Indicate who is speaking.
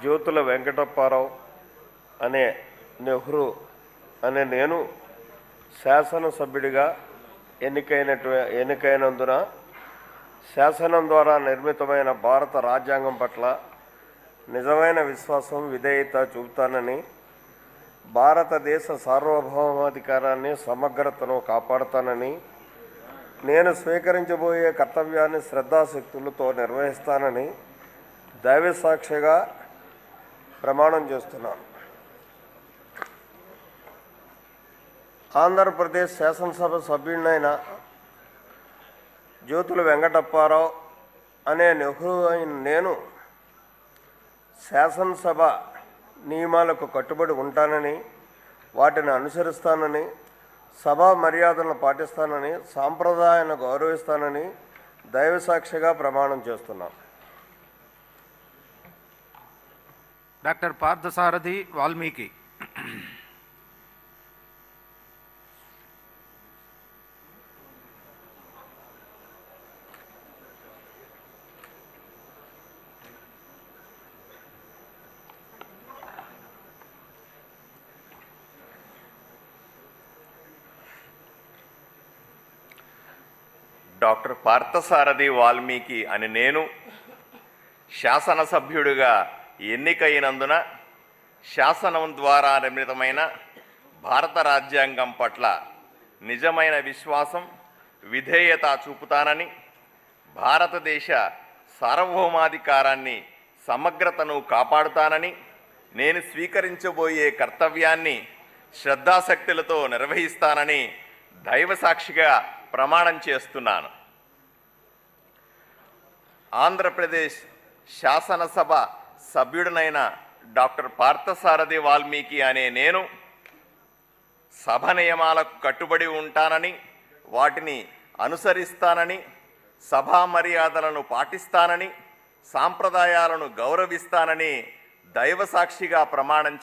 Speaker 1: జ్యోతుల వెంకటప్పారావు అనే నెహ్రూ అనే నేను శాసనసభ్యుడిగా ఎన్నికైనటు ఎన్నికైనందున శాసనం ద్వారా నిర్మితమైన భారత రాజ్యాంగం పట్ల నిజమైన విశ్వాసం విధేయత చూపుతానని భారతదేశ సార్వభౌమాధికారాన్ని సమగ్రతను కాపాడుతానని నేను స్వీకరించబోయే కర్తవ్యాన్ని శ్రద్ధాశక్తులతో నిర్వహిస్తానని దైవ సాక్షిగా ప్రమాణం చేస్తున్నాను. ఆంధ్రప్రదేశ్ శాసనసభ సభ్యుడినైన జ్యోతుల వెంకటప్పారావు అనే నెహ్రూ అయిన నేను శాసనసభ నియమాలకు కట్టుబడి ఉంటానని వాటిని అనుసరిస్తానని సభా మర్యాదలను పాటిస్తానని సాంప్రదాయాన్ని గౌరవిస్తానని దైవ సాక్షిగా ప్రమాణం చేస్తున్నాను.
Speaker 2: డాక్టర్ పార్థసారథి వాల్మీకి.
Speaker 3: డాక్టర్ పార్థసారథి వాల్మీకి అని నేను శాసనసభ్యుడిగా ఎన్నికైనందున శాసనం ద్వారా నిర్మితమైన భారత రాజ్యాంగం పట్ల నిజమైన విశ్వాసం విధేయత చూపుతానని భారతదేశ సార్వభౌమాధికారాన్ని సమగ్రతను కాపాడుతానని నేను స్వీకరించబోయే కర్తవ్యాన్ని శ్రద్ధాశక్తులతో నిర్వహిస్తానని దైవ సాక్షిగా ప్రమాణం చేస్తున్నాను. ఆంధ్రప్రదేశ్ శాసనసభ సభ్యుడనైన డాక్టర్ పార్థసారథి వాల్మీకి అనే నేను సభ నియమాలకు కట్టుబడి ఉంటానని వాటిని అనుసరిస్తానని సభా మర్యాదలను పాటిస్తానని సాంప్రదాయాలను గౌరవిస్తానని దైవ సాక్షిగా ప్రమాణం